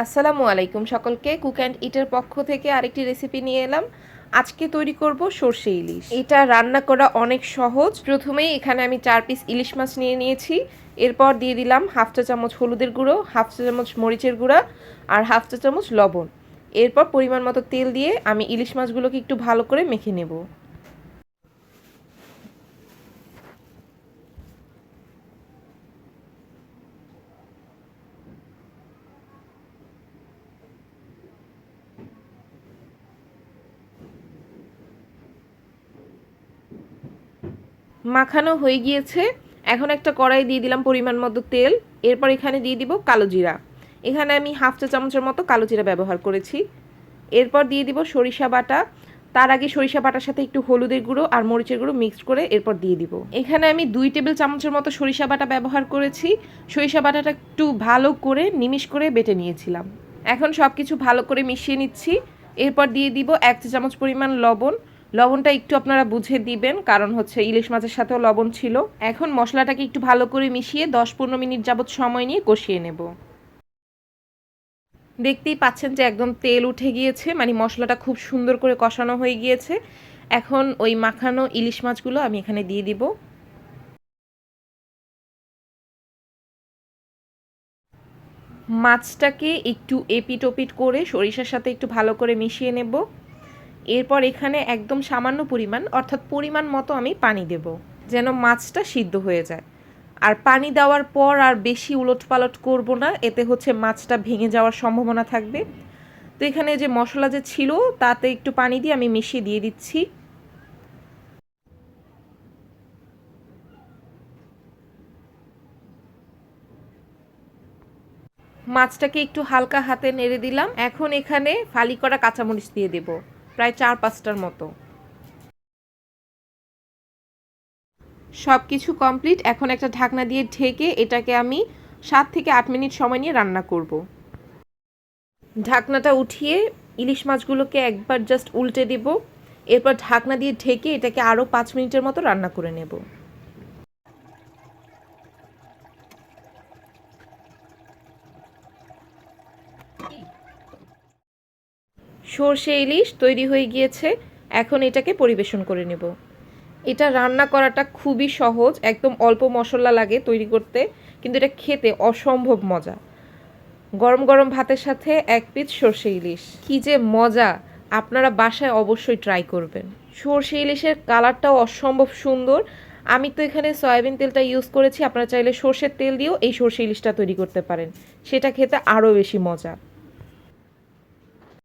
আসসালামু আলাইকুম সকলকে। কুক অ্যান্ড ইটের পক্ষ থেকে আরেকটি রেসিপি নিয়ে এলাম। আজকে তৈরি করব সর্ষে ইলিশ। এটা রান্না করা অনেক সহজ। প্রথমেই এখানে আমি চার পিস ইলিশ মাছ নিয়ে নিয়েছি। এরপর দিয়ে দিলাম হাফ চা চামচ হলুদের গুঁড়ো, হাফ চা চামচ মরিচের গুঁড়া আর হাফ চা চামচ লবণ। এরপর পরিমাণ মতো তেল দিয়ে আমি ইলিশ মাছগুলোকে একটু ভালো করে মেখে নেব। মাখানো হয়ে গিয়েছে। এখন একটা কড়াই দিয়ে দিলাম পরিমাণ মতো তেল। এরপর এখানে দিয়ে দিব কালো জিরা। এখানে আমি হাফ চা চামচের মতো কালো জিরা ব্যবহার করেছি। এরপর দিয়ে দিব সরিষা বাটা। তার আগে সরিষা বাটার সাথে একটু হলুদের গুঁড়ো আর মরিচের গুঁড়ো মিক্সড করে এরপর দিয়ে দিব। এখানে আমি দুই টেবিল চামচের মতো সরিষা বাটা ব্যবহার করেছি। সরিষা বাটাটা একটু ভালো করে নিমিশ করে বেটে নিয়েছিলাম। এখন সব কিছু ভালো করে মিশিয়ে নিচ্ছি। এরপর দিয়ে দিব এক চা চামচ পরিমাণ লবণ। লবণটা একটু আপনারা বুঝে দিবেন, কারণ হচ্ছে ইলিশ মাছের সাথেও লবণ ছিল। এখন মশলাটাকে একটু ভালো করে মিশিয়ে দশ পনেরো মিনিট যাবত সময় নিয়ে কষিয়ে নেব। দেখতেই পাচ্ছেন যে একদম তেল উঠে গিয়েছে মানে মশলাটা খুব সুন্দর করে কষানো হয়ে গিয়েছে। এখন ওই মাখানো ইলিশ মাছগুলো আমি এখানে দিয়ে দিব। মাছটাকে একটু এপিট ওপিট করে সরিষার সাথে একটু ভালো করে মিশিয়ে নেব। এরপর এখানে একদম সামান্য পরিমাণ, অর্থাৎ পরিমাণ মতো আমি পানি দেব, যেন মাছটা সিদ্ধ হয়ে যায়। আর পানি দেওয়ার পর আর বেশি উলট পালট করব না, এতে হচ্ছে মাছটা ভেঙে যাওয়ার সম্ভাবনা থাকবে। তো এখানে যে মশলা যে ছিল, তাতে একটু পানি দিয়ে আমি মিশিয়ে দিয়ে দিচ্ছি। মাছটাকে একটু হালকা হাতে নেড়ে দিলাম। এখন এখানে ফালি করা কাঁচামরিচ দিয়ে দেব। প্রায় চার পাঁচটার মতো। সব কিছু কমপ্লিট। এখন একটা ঢাকনা দিয়ে ঢেকে এটাকে আমি সাত থেকে আট মিনিট সময় নিয়ে রান্না করব। ঢাকনাটা উঠিয়ে ইলিশ মাছগুলোকে একবার জাস্ট উল্টে দেব। এরপর ঢাকনা দিয়ে ঢেকে এটাকে আরও পাঁচ মিনিটের মতো রান্না করে নেব। সর্ষে ইলিশ তৈরি হয়ে গিয়েছে, এখন এটাকে পরিবেশন করে নেব। এটা রান্না করাটা খুবই সহজ, একদম অল্প মশলা লাগে তৈরি করতে, কিন্তু এটা খেতে অসম্ভব মজা। গরম গরম ভাতের সাথে এক পিস সর্ষে ইলিশ। কী যে মজা! আপনারা বাসায় অবশ্যই ট্রাই করবেন। সর্ষে ইলিশের কালারটাও অসম্ভব সুন্দর। আমি তো এখানে সয়াবিন তেলটা ইউজ করেছি, আপনারা চাইলে সর্ষের তেল দিয়েও এই সর্ষে ইলিশটা তৈরি করতে পারেন। সেটা খেতে আরও বেশি মজা।